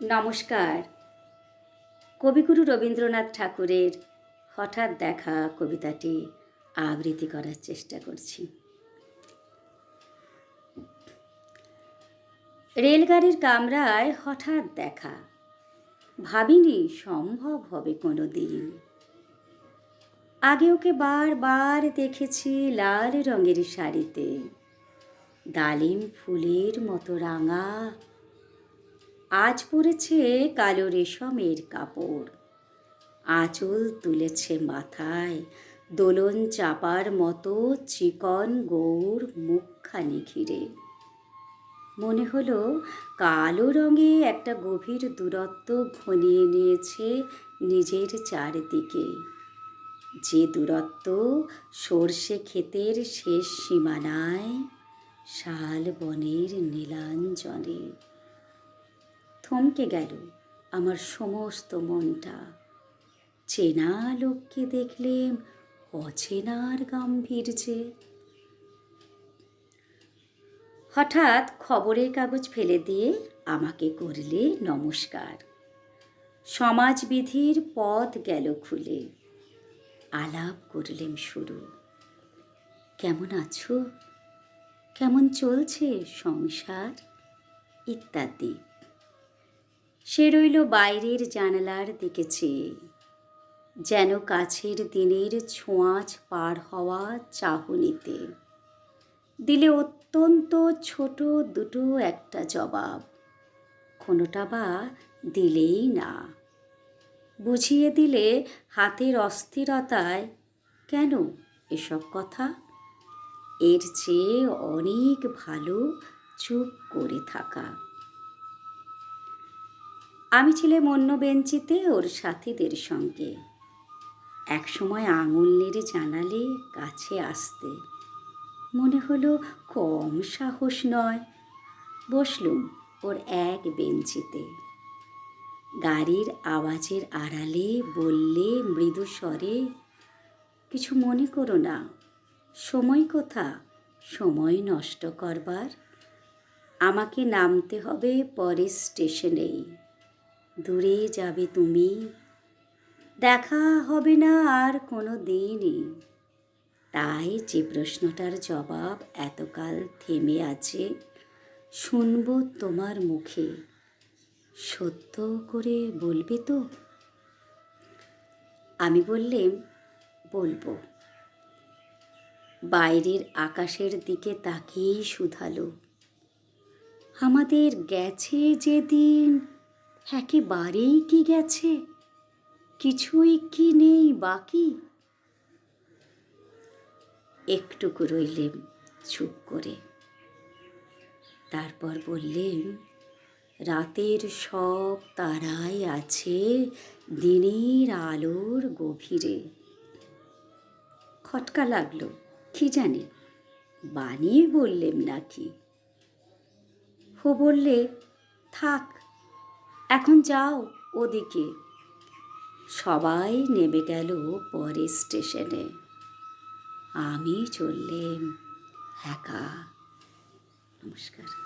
নমস্কার। কবিগুরু রবীন্দ্রনাথ ঠাকুরের হঠাৎ দেখা কবিতাটি আবৃত্তি করার চেষ্টা করছি। রেলগাড়ির কামরায় হঠাৎ দেখা। ভাবিনি সম্ভব হবে কোনো দিন আগে ওকে বারবার দেখেছি লাল রঙের শাড়িতে। ডালিম ফুলের মতো রাঙা আজ পরেছে কালো রেশমের কাপড়। আঁচল তুলেছে মাথায় দোলন চাপার মতো চিকন গৌর মুখখানি ঘিরে। মনে হলো কালো রঙে একটা গভীর দূরত্ব ঘনিয়ে নিয়েছে নিজের চারিদিকে। যে দূরত্ব সর্ষে ক্ষেতের শেষ সীমানায়, শাল বনের নীলাঞ্জনে। থমকে গেল আমার সমস্ত মনটা। চেনা লোককে দেখলেম অচেনার গাম্ভীর্যে। হঠাৎ খবরের কাগজ ফেলে দিয়ে আমাকে করলে নমস্কার। সমাজবিধির পথ গেল খুলে। আলাপ করলেম শুরু। কেমন আছো? কেমন চলছে সংসার? ইত্যাদি। সে রইল বাইরের জানালার দিকে চেয়ে যেন কাছের দিনের ছোঁয়াচ পার হওয়া চাহনিতে। দিলে অত্যন্ত ছোট দুটো একটা জবাব। কোনোটা বা দিলেই না। বুঝিয়ে দিলে হাতের অস্থিরতায়, কেন এসব কথা? এর চেয়ে অনেক ভালো চুপ করে থাকা। আমি ছিলাম অন্য বেঞ্চিতে ওর সাথীদের সঙ্গে। একসময় আঙুল নেড়ে জানালে কাছে আসতে। মনে হলো কম সাহস নয়। বসলুম ওর এক বেঞ্চিতে। গাড়ির আওয়াজের আড়ালে বললে মৃদু স্বরে, কিছু মনে করো না, সময় কোথা? সময় নষ্ট করবার। আমাকে নামতে হবে পরের স্টেশনেই। দূরে যাবে তুমি। দেখা হবে না আর কোনো দিনই। তাই যে প্রশ্নটার জবাব এতকাল থেমে আছে, শুনব তোমার মুখে। সত্য করে বলবে তো? আমি বললেম, বলব। বাইরের আকাশের দিকে তাকিয়েই শুধালো। আমাদের গেছে যেদিন একেবারেই কি গেছে? কিছুই কি নেই বাকি? একটুকু রইলেম চুপ করে। তারপর বললেন, রাতের সব তারাই আছে দিনের আলোর গভীরে। খটকা লাগল, কি জানি, বানিয়ে বললেম নাকি? হো বললে, থাক এখন যাও ওদিকে। সবাই নেমে গেল পরের স্টেশনে। আমি চললেম একা। নমস্কার।